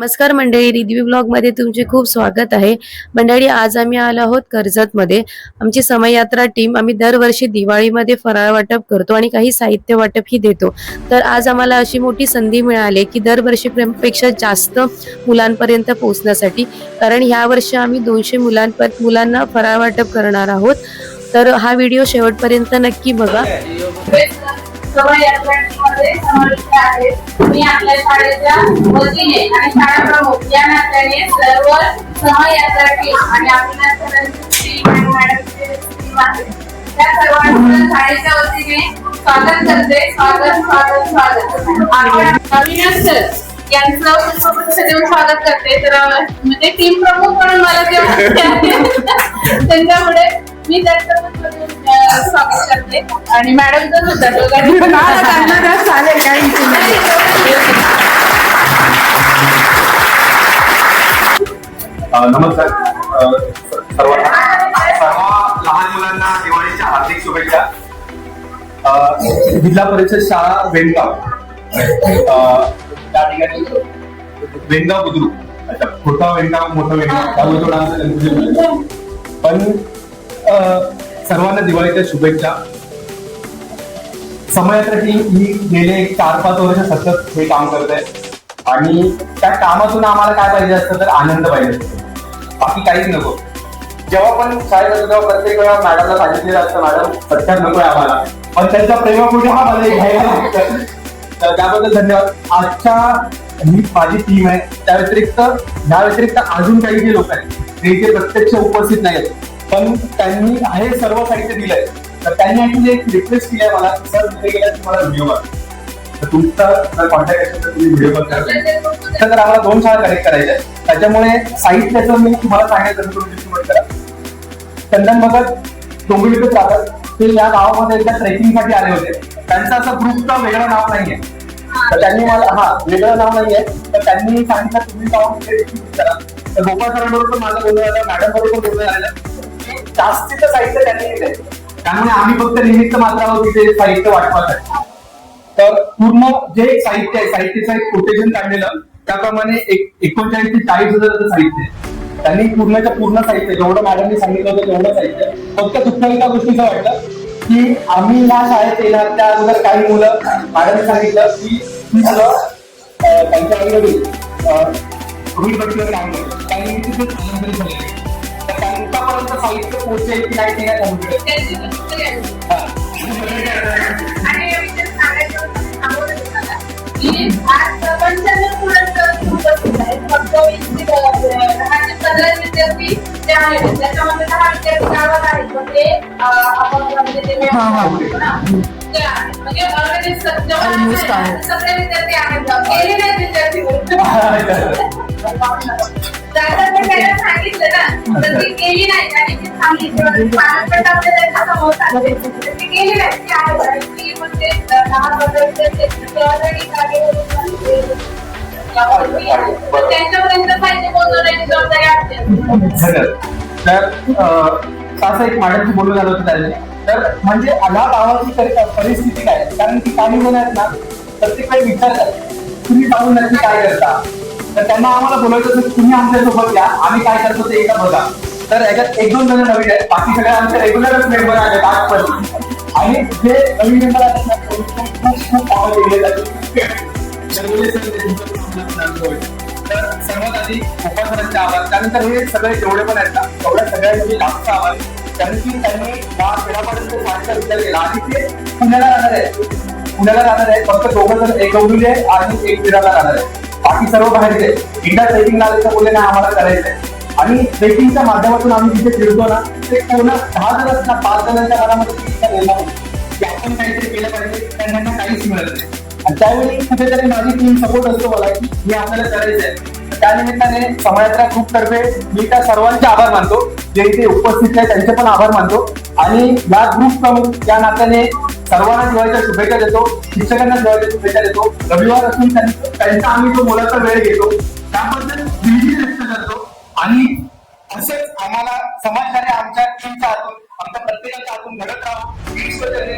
नमस्कार मंडळी रिद्वी ब्लॉगमध्ये तुमचे खूप स्वागत आहे. मंडळी आज आम्ही आलो आहोत कर्जतमध्ये आमची समययात्रा टीम आम्ही दरवर्षी दिवाळीमध्ये फराळ वाटप करतो आणि काही साहित्य वाटपही देतो. तर आज आम्हाला अशी मोठी संधी मिळाली की दरवर्षीपेक्षा जास्त मुलांपर्यंत पोहोचण्यासाठी. कारण ह्या वर्षी आम्ही दोनशे मुलांपर मुलांना फराळ वाटप करणार आहोत. तर हा व्हिडिओ शेवटपर्यंत नक्की बघा. सवय यात्रांमध्ये समाविष्ट आहेत मी आपल्या शाळेच्या वतीने आणि शाळा प्रमुख या नात्याने सर्व सवय यात्रा टीम आणि आपल्या सरांची मॅडमची त्या सर्वांचं शाळेच्या वतीने स्वागत करते. स्वागत स्वागत स्वागत. आपण अविनाश सर यांचं पुष्पगुच्छ देऊन स्वागत करते. तर म्हणजे टीम प्रमुख म्हणून मला ते त्यांच्यामुळे मी त्यांचं करते. आणि दोघांनी चालेल काही अ, नमस्कार. अ, सर्वांना सर्व लहान मुलांना दिवाळीच्या हार्दिक शुभेच्छा. अ, जिल्हा परिषद शाळा वेणगाव. अ, त्या ठिकाणी वेणगाव बुद्रुक. अच्छा छोटा वेणगाव मोठा वेणगाव. त्यामुळे थोडा आमचं confusion झालं. पण अ, सर्वांना दिवाळीच्या शुभेच्छा. समयात्रा टीम ही गेले चार पाच वर्ष सतत हे काम करत आहे आणि त्या कामातून आम्हाला काय पाहिजे असतं तर आनंद पाहिजे असतो. बाकी काहीच नको. जेव्हा पण शाळेत असतो तेव्हा प्रत्येक वेळा मॅडमला सांगितलेलं असतं मॅडम सत्यात आहे आम्हाला. पण त्यांचा प्रेमापुढे हा मला घ्यायला लागतं. तर त्याबद्दल धन्यवाद. आजच्या ही माझी टीम आहे. त्या व्यतिरिक्त या व्यतिरिक्त अजून काही जे लोक आहेत ते इथे प्रत्यक्ष उपस्थित नाही आहेत पण त्यांनी हे सर्व साहित्य दिलंय. तर त्यांनी ऍक्च्युली एक रिक्वेस्ट केली आहे मला. सर तिथे गेल्या तुम्हाला व्हिडिओ बघा. तुमचा जर कॉन्टॅक्ट असेल तर तुम्ही व्हिडिओ तर आम्हाला दोन शाळा कनेक्ट करायच्या त्याच्यामुळे साहित्याचं मी तुम्हाला सांगायचं तुम्ही distribute करा. चंदन भगत डोंबिवलीतच राहतात ते या गावामध्ये एकदा ट्रेकिंगसाठी आले होते. त्यांचं असं ग्रुपचं वेगळं नाव नाहीये. तर त्यांनी मला हा वेगळं नाव नाहीये. तर त्यांनी सांगितलं तुम्ही जाऊन करा. तर गोपाळ सरांबरोबर पण माझं बोलणं झालं मॅडम बरोबर बोलणं झालं. जास्तीचं साहित्य त्यांनी दिलंय. त्यामुळे आम्ही फक्त निमित्त मात्र तिथे साहित्य ते साहित्य तर पूर्ण जे साहित्य आहे साहित्याचं एक कोटेशन काढलेलं त्याप्रमाणे एक एकोणचाळीस ते चाळीस हजाराचं साहित्य आहे. त्यांनी पूर्णच्या पूर्ण साहित्य जेवढं मॅडमने सांगितलं होतं तेवढं साहित्य. फक्त दुःख एका गोष्टीचं वाटलं की आम्ही या शाळेत येणार त्या अगोदर काही मुलं मॅडमने सांगितलं की मुलं त्यांच्या आई वडील रोहितपट्टीवर काम करतो काही तिथे स्थलांतरित झालेले त्यांच्यापर्यंत साहित्य पोहोचेल की नाही ते नाही. ते, त्याच्यामध्ये दहा विद्यार्थी गावात आहेत. मग ते, आपण म्हणजे ते आहे, सगळे विद्यार्थी आहेत. गेले नाहीत विद्यार्थी सांगितलं ना तर ती नाही आणि ती आपल्या त्यांच्यासमोर ती नाही ती आहे आणि ती म्हणजे दहा पंधरा विद्यार्थी तर त्यांच्यापर्यंत पाहिजे तर असं एक मॅडमची बोलून झालं होतं त्याने तर म्हणजे या गावाची परिस्थिती काय? आहे? कारण की काही जण आहेत ना प्रत्येक वेळी विचारतात तुम्ही पाहून नक्की काय करता? तर त्यांना आम्हाला बोलायचं होतं तुम्ही आमच्यासोबत या आम्ही काय करतो ते एकदा बघा. तर याच्यात एक दोन जण नवीन आहेत बाकी सगळे आमचे रेग्युलरच मेंबर आहेत आजपर्यंत आणि जे नवीन मेंबर आहेत ना, खूप खूप आवाज दिले तर सर्वात आधी गोपाळसरांचे आवाज त्यानंतर हे सगळे जेवढे पण आहेत ना तेवढ्या सगळ्यांचे जास्त आवाज. कारण की त्यांनी या खेळापर्यंत साठचा विचार केला आणि ते पुण्याला राहणार आहे. पुण्याला राहणार आहे. फक्त दोघं जण एक गौरी आहे आणि एक विराला राहणार आहे. बाकी सर्व बाहेरचे इंडिया ट्रेकिंगला आले तर बोलले नाही आम्हाला करायचंय आणि ट्रेकिंगच्या माध्यमातून आम्ही जिथे फिरतो ना ते पूर्ण दहा जण असणार पाच जणांच्या घरामध्ये की आपण काहीतरी केलं पाहिजे त्यांना काहीच मिळत नाही. आणि त्यावेळी कुठेतरी माझी टीम सपोर्ट असतो मला की हे आपल्याला करायचं आहे. त्यानिमित्ताने समाजातल्या समाजाच्या ग्रुप तर्फे मी त्या सर्वांचे आभार मानतो. जे इथे उपस्थित आहे त्यांचे पण आभार मानतो. आणि या ग्रुप प्रमुख या नात्याने सर्वांना दिवाळीच्या शुभेच्छा देतो शिक्षकांना दिवाळीच्या शुभेच्छा देतो. रविवार असून त्यांचा आम्ही तो मुलाचा वेळ घेतो त्याबद्दल व्यक्त करतो. आणि तसेच आम्हाला समाजकार्य आमच्या टीमच्या हातून आमच्या प्रत्येकाच्या हातून घडत राहू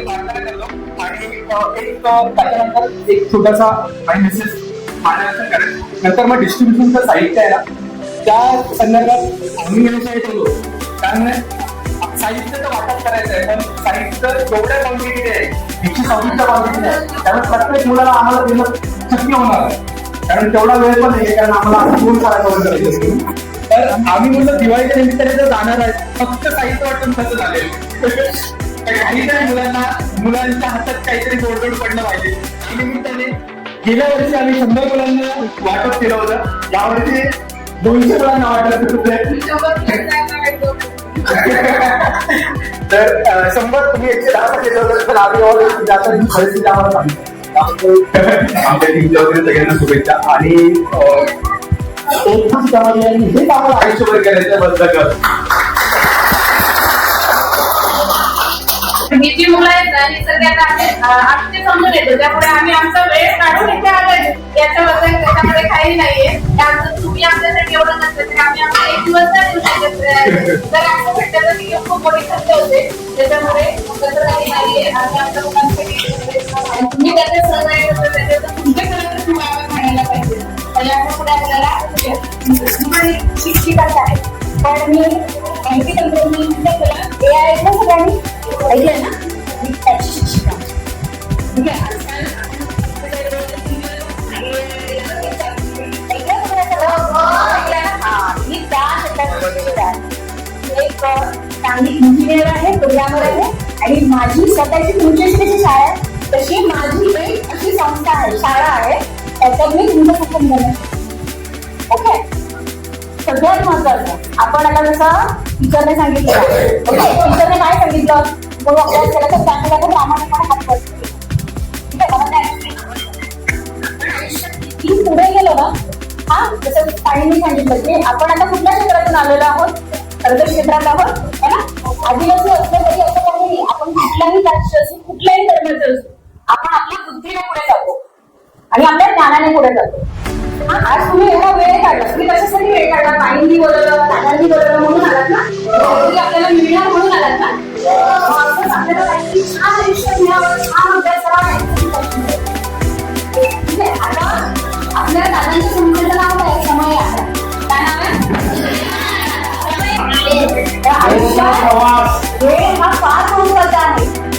प्रार्थना करतो. आणि एक त्याच्यानंतर एक छोटासा आणि मेसेज मार्गदर्शन करायचं नंतर मग डिस्ट्रीब्युशनचं साहित्य आहे ना त्या संदर्भात आम्ही व्यवसाय ठेवलो कारण साहित्य तर वाटप करायचं आहे पण साहित्य जेवढ्या क्वांटिटीने आहे एकशे सव्वीसच्या क्वांटिटीने आहे त्यामुळे प्रत्येक मुलाला आम्हाला देणं शक्य होणार आहे कारण तेवढा वेळ पण नाही कारण आम्हाला दोन शाळा तर आम्ही म्हणलं दिवाळीच्या निमित्ताने तर जाणार आहे फक्त साहित्य वाटून कसं झालेलं काहीतरी मुलांना मुलांच्या हातात काहीतरी गोडगोड पडलं पाहिजे. त्या निमित्ताने गेल्या वर्षी आम्ही शंभर मुलांना वाटप केलं होतं. यावर्षी दोनशे मुलांना वाटप केलं तर शंभर तुम्ही एकशे दहा केलं होतं तर आम्ही ही परिस्थिती आम्हाला सांगितली. आमच्या टीमच्या वगैरे सगळ्यांना शुभेच्छा. आणि अं, एक खूप समाज आहे, हेच आम्हाला आयुष्यभर करायचं बद्दल ही जी मुलं आहेत ना ही सगळ्यात आम्ही आमचे समजून येतो. त्यामुळे आम्ही आमचा वेळ काढून इथे आलोय. याचा याच्याबद्दल त्याच्यामध्ये काही नाहीये. ते तुम्ही आमच्यासाठी एवढं करता तरी आम्ही आमचा एक दिवस नाही देऊ शकत. तर असं भेटलं तर ती खूप मोठी खर्च होते. त्याच्यामुळे तसं काही नाहीये. आम्ही आमच्या मुलांसाठी आणि तुम्ही त्याचे सहकार्य करता त्याच्यात तुमच्याकडे तुम्हाला म्हणायला पाहिजे. तर आपल्याला शिक्षिकाच आहे. पण मी माहिती तंत्रज्ञान ए आय सगळ्यांनी ऐकलं ना? मी त्याची शिक्षिका ठीक आहे चांगली इंजिनियर आहे प्रोग्रामर आहे. आणि माझी स्वतःची तुमच्याशी शाळा आहे. तशी माझी एक अशी संस्था आहे शाळा आहे. त्याच्यात मी तुमचं कुटुंब ओके सगळ्यात महत्वाचं. आपण आता जसं टीचरने सांगितलं. ओके टीचरने काय सांगितलं? मग अभ्यास केला तर त्यामध्ये आपण प्रामाणिकपणे हात करतो ठीक आहे मला काय पुढे गेलो ना हा जसं पाणीने सांगितलं की आपण आता कुठल्या क्षेत्रातून आलेलो आहोत? कर्ज क्षेत्रात आहोत है ना? आदिवासी असलं तरी असं काही आपण कुठल्याही जातीचे असू कुठल्याही धर्माचे असू आपण आपल्या बुद्धीने पुढे जातो. आणि आपल्या ज्ञानाने पुढे जातो. आज तुम्ही एवढा वेळ काढला तुम्ही कशासाठी वेळ काढला? पाणींनी बोलवलं दादांनी बोलवलं म्हणून आलात ना? काहीतरी आपल्याला मिळणार म्हणून आलात ना? हो, आपल्याला काहीतरी छान आयुष्य मिळावं छान अभ्यास करावा ठीक आहे आता आपल्या दादांच्या संस्थेचं नाव काय समय आहे. तर आयुष्यात वेळ हा फार महत्त्वाचा आहे.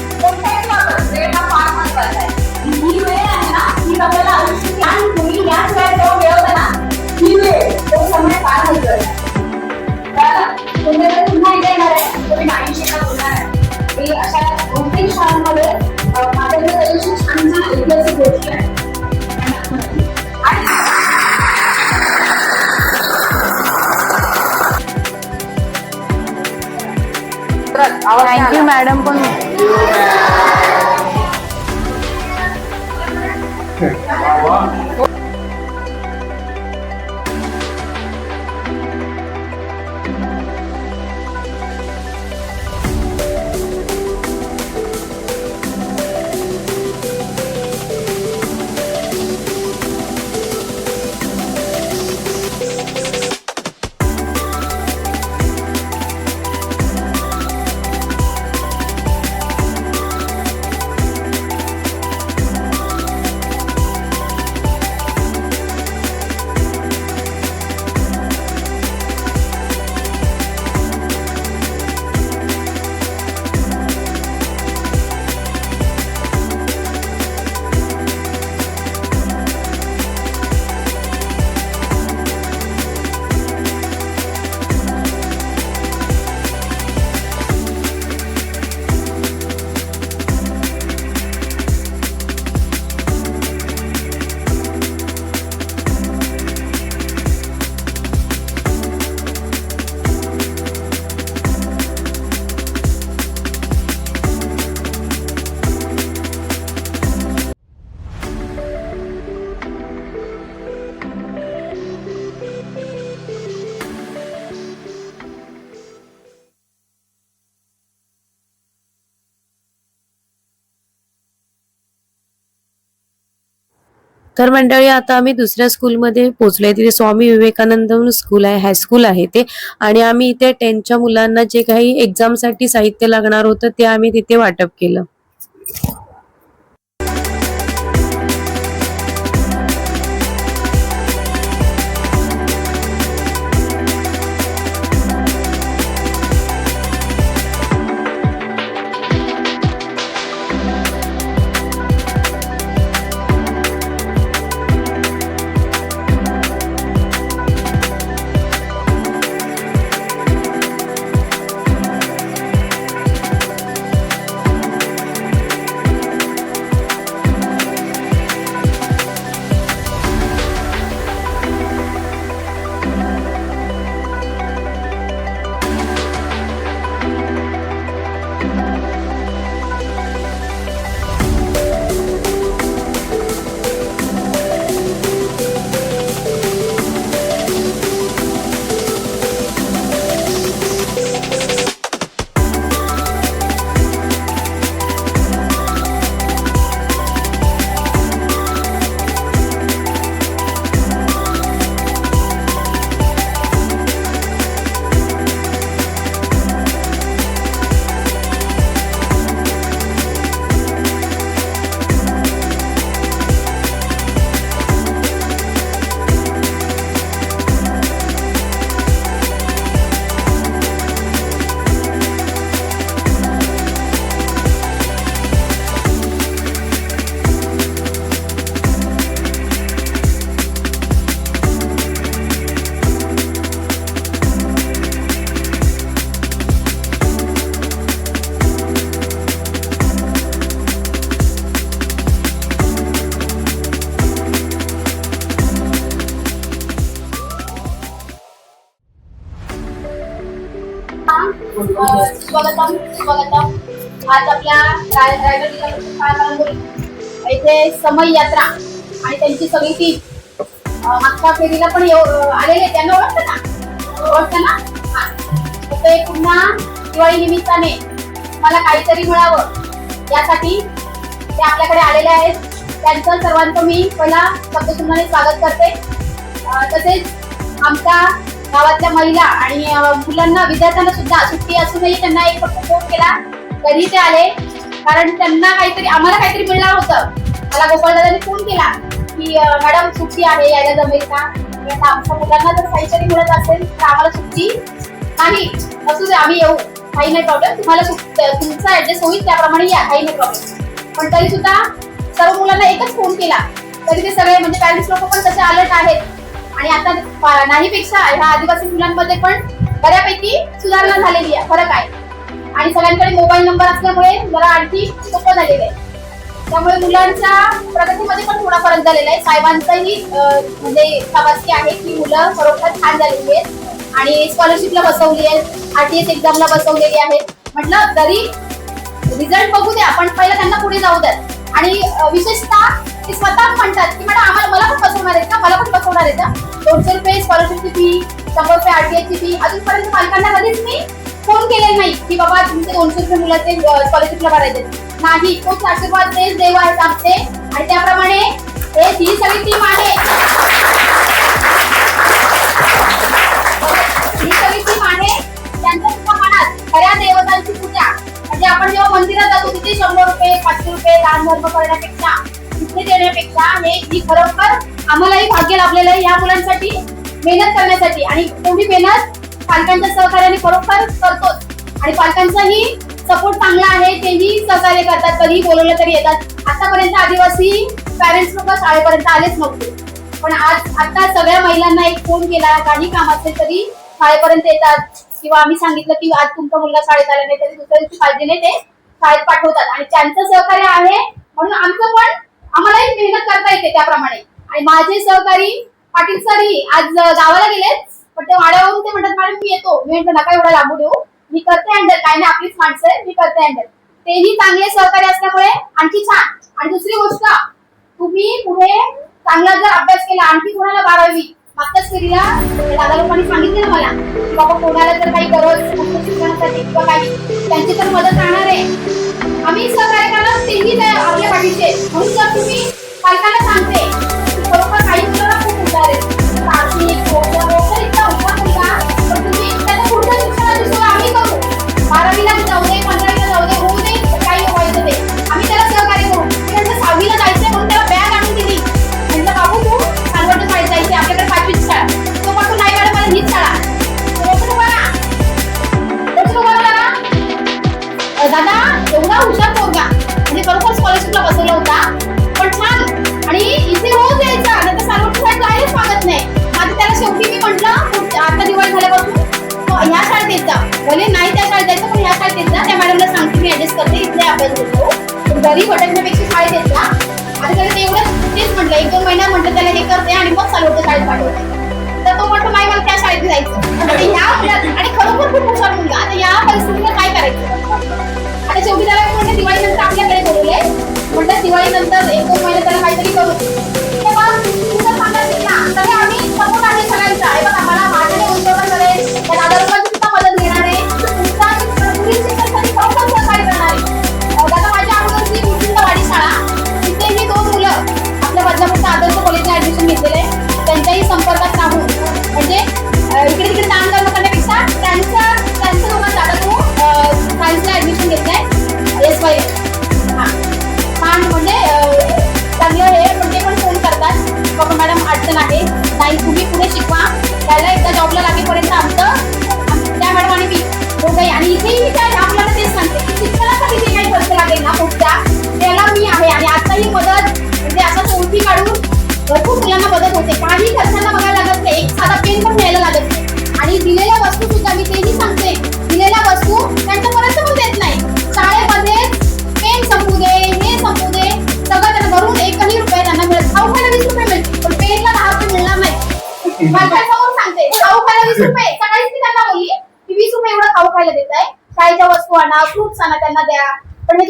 थँक्यू मॅडम पण तर मंडळी आता आम्ही दुसऱ्या स्कूलमध्ये पोहोचलोय. तिथे स्वामी विवेकानंद म्हणून स्कूल आहे हायस्कूल आहे ते. आणि आम्ही इथे टेनच्या मुलांना जे काही एक्झामसाठी साहित्य लागणार होतं ते आम्ही तिथे वाटप केलं. इथे येथे समय यात्रा आणि त्यांची सगळी ती मागच्या फेरीला पण आलेले त्यांना ओळखतं ना ओळखतं ना? हा. तर ते पुन्हा दिवाळी निमित्ताने मला काहीतरी मिळावं. यासाठी ते आपल्याकडे आलेले आहेत. त्यांचं सर्वांचं मी पहिला शब्दसुमनाने स्वागत करते. तसेच आमच्या गावातल्या महिला आणि मुलांना विद्यार्थ्यांना सुद्धा सुट्टी असूनही त्यांना एक फक्त फोन केला. तरी ते आले. कारण त्यांना काहीतरी आम्हाला काहीतरी मिळणार होतं. मला गोपाळदादांनी फोन केला की मॅडम सुट्टी आहे यायला जमेल का? आमच्या मुलांना जर काहीतरी मिळत असेल तर आम्हाला सुट्टी नाही. असू दे आम्ही येऊ. काही नाही प्रॉब्लेम तुम्हाला तुमचा ऍडजस्ट होईल त्याप्रमाणे या. काही नाही प्रॉब्लेम पण तरी सुद्धा सर्व मुलांना एकच फोन केला. तरी ते सगळे म्हणजे पॅरेंट्स लोक पण तसे अलर्ट आहेत. आणि आता नाहीपेक्षा ह्या आदिवासी मुलांमध्ये पण बऱ्यापैकी सुधारणा झालेली आहे. फरक आहे. आणि सगळ्यांकडे मोबाईल नंबर असल्यामुळे जरा आणखी सोपं झालेलं आहे. त्यामुळे मुलांच्या प्रगतीमध्ये पण थोडा फरक झालेला आहे. साहेबांचाही म्हणजे शाबासकी आहे की मुलं खरोखर छान झालेली आहेत. आणि स्कॉलरशिपला बसवली आहेत. आरटीएस एक्झामला बसवलेली आहेत. म्हटलं तरी रिझल्ट बघू द्या पण पहिलं त्यांना पुढे जाऊ द्यात आणि विशेषतः ते स्वतः म्हणतात की मॅडम आम्हाला मला पण बसवणार आहेत का मला पण बसवणार आहेत का दोनशे रुपये स्कॉलरशिपची फी शंभर रुपये आरटीआयची फी अजूनपर्यंत पालकांना कधीच मी फोन केलेला नाही की बाबा तुमचे दोनशे रुपये मुलाचे स्कॉलरशिपला भरायचे नाही तोच आशीर्वाद तेच देव आहेत आमचे. आणि त्याप्रमाणे हे ही सगळी टीम आहे. ही सगळी टीम आहे. त्यांच्या सुद्धा मनात खऱ्या देवतांची पूजा. म्हणजे आपण जेव्हा मंदिरात जातो तिथे शंभर रुपये पाचशे रुपये दान धर्म करण्यापेक्षा तिथे देण्यापेक्षा हे ही खरोखर आम्हालाही भाग्य लाभलेलं आहे या मुलांसाठी मेहनत करण्यासाठी. आणि तेवढी मेहनत पालकांच्या सहकार्याने खरोखर करतोच. आणि पालकांचाही सपोर्ट चांगला आहे तेही सहकार्य करतात. कधी बोलवलं तरी येतात. आतापर्यंत आदिवासी पॅरेंट्स लोक शाळेपर्यंत आलेच नव्हते. पण आज आता सगळ्या महिलांना एक फोन केला काही काम असेल तरी शाळेपर्यंत येतात. किंवा आम्ही सांगितलं की आज तुमचा मुलगा शाळेत आला नाही तरी दुसऱ्या दिवशी काळजीने ते शाळेत पाठवतात. आणि त्यांचं सहकार्य आहे म्हणून आमचं पण आम्हालाही मेहनत करता येते त्याप्रमाणे. आणि माझे सहकारी पाटील सरही आज गावाला गेलेत. पण ते वाड्यावरून ते म्हणतात मॅडम मी येतो. मी म्हटलं नका एवढा लागू देऊ. मी करते हँडल काय नाही आपलीच माणसं आहे मी करते हँडल तेही चांगले सहकार्य असल्यामुळे आणखी छान. आणि दुसरी गोष्ट तुम्ही पुढे चांगला जर अभ्यास केला आणखी कोणाला बारावी मागच्याच फेरीला दादा लोकांनी सांगितले ना मला की बाबा कोणाला जर काही गरज शिक्षणासाठी किंवा काही त्यांची तर मदत राहणार आहे. आम्ही सहकार्य करणार तेही आपल्या पाठीचे म्हणून जर तुम्ही पालकांना सांगते बारावीला जाऊ दे पंधरावीला जाऊ दे होऊ दे काही व्हायचं ते आम्ही त्याला सहकार्य करू. त्यांना सहावीला जायचंय म्हणून त्याला बॅग आणून दिली. म्हटलं बाबू तू कालवट शाळेत जायचे आपल्याकडे पाचवीच शाळा. तो म्हणतो नाही मॅडम मला हीच शाळा. दादा एवढा हुशार पोरगा. म्हणजे खरोखर स्कॉलरशिपला बसवला होता पण छान. आणि इथे रोज यायचा नाही तर सालवट शाळेत जायलाच मागत नाही. आता त्याला शेवटी मी म्हटलं आता दिवाळी झाल्यापासून ह्या शाळेत यायचा जा. भले नाही त्या मी ऍडजस्ट करते इथले अभ्यास घेतो घरी भटकण्यापेक्षा शाळेत येत ना आता त्याला तेवढंच तेच म्हटलं एक दोन महिना म्हटलं त्याला हे करते आणि मग चालवतो शाळेत पाठवते. तर तो म्हणतो नाही मला त्या शाळेत जायचं. आता ह्या आणि खरोखर खूप हुशार मुलगा. आता या परिस्थितीला काय करायचं? आता शेवटी त्याला मी म्हणते दिवाळीनंतर आपल्याकडे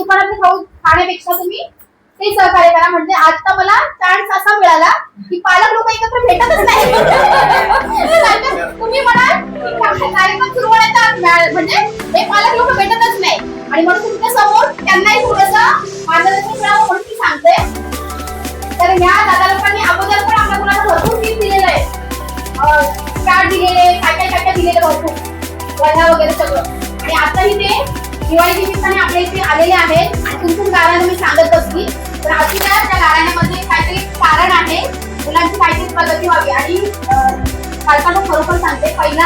पण हे खाऊ खाण्यापेक्षा तुम्ही ते सहकार्य करा. म्हणजे आता मला चान्स असा मिळाला की पालक लोक एकत्र भेटतच नाही. तुम्ही म्हणाल का- कार्यक्रम सुरू होण्याचा म्हणजे हे पालक लोक भेटतच नाही. आणि म्हणून तुमच्यासमोर त्यांनाही थोडस मार्गदर्शन मिळावं म्हणून मी सांगते. तर ह्या दादा लोकांनी अगोदर पण आपल्या मुलांना भरपूर टीप दिलेलं आहे. कार्ड दिलेले काय काय काय काय भरपूर. वह्या वगैरे सगळं. आणि आताही ते दिवाळी निमित्ताने आपल्या इथे आलेले आहेत. आणि तुमच्या गाण्यानं मी सांगत असली तर असू त्या गाराण्यामध्ये काहीतरी कारण आहे. मुलांची काहीतरी प्रगती व्हावी. आणि पालकांना खरोखर सांगते पहिला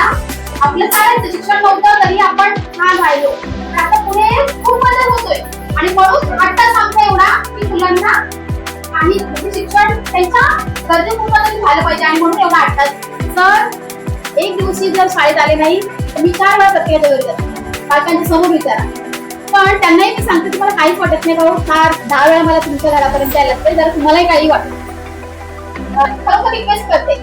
आपलं चालायचं शिक्षण नव्हतं तरी आपण छान राहिलो. आता पुढे खूप बदल होतोय. आणि म्हणून आत्ताच आमचा एवढा की मुलांना आणि शिक्षण त्यांच्या गरजेपुरतं तरी झालं पाहिजे. आणि म्हणून एवढा आठवतात तर एक दिवशी जर शाळेत आले नाही तर मी चार वेळा प्रक्रिया विचार पालकांच्या समोर विचारा. पण त्यांनाही मी सांगते तुम्हाला काहीच वाटत नाही भाऊ फार दहा वेळा मला तुमच्या घरापर्यंत यायला लागते जर तुम्हालाही काही वाटत खरोखर रिक्वेस्ट करते.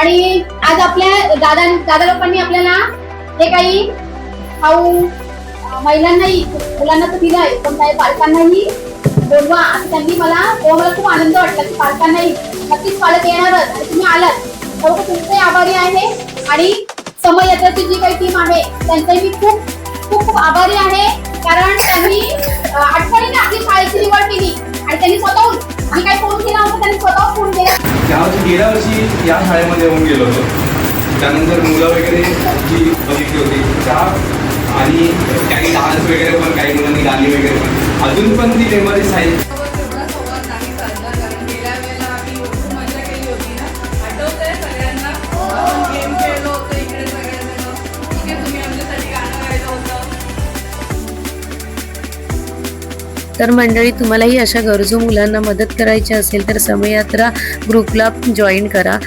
आणि आज आपल्या दादा दादा लोकांनी आपल्याला हे काही खाऊ महिलांनाही मुलांना तर दिलं आहे पण काही पालकांनाही बोलवा असं त्यांनी मला तेव्हा मला खूप आनंद वाटला की पालकांनाही नक्कीच पालक येणारच आणि तुम्ही आलात. खरोखर तुमचे आभारी आहे. आणि समय यात्राची जी काही टीम आहे त्यांचाही मी खूप खूप खूप आभारी आहे. कारण त्यांनी अं, आठवणीने आपली शाळेची निवड केली आणि त्यांनी स्वतःहून आणि काही फोन केला होता त्यांनी स्वतः फोन केला. त्यावर्षी गेल्या वर्षी या शाळेमध्ये येऊन गेलो होतो. त्यानंतर मुलं वगैरे जी बघितली होती त्या आणि काही डान्स वगैरे पण काही मुलांनी गाणी वगैरे पण. अजून पण ती मेमरीज आहेत. तर मंडळी तुम्हालाही अशा गरजू मुलांना मदत करायची असेल तर समयात्रा ग्रुपला जॉईन करा.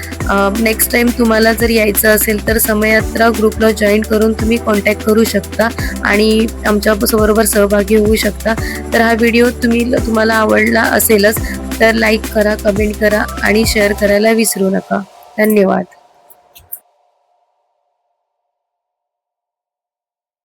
नेक्स्ट टाईम तुम्हाला जर यायचं असेल तर समयात्रा ग्रुपला जॉईन करून तुम्ही कॉन्टॅक्ट करू शकता आणि आमच्याबरोबर सहभागी होऊ शकता. तर हा व्हिडिओ तुम्ही तुम्हाला आवडला असेलच तर लाईक करा कमेंट करा आणि शेअर करायला विसरू नका. धन्यवाद.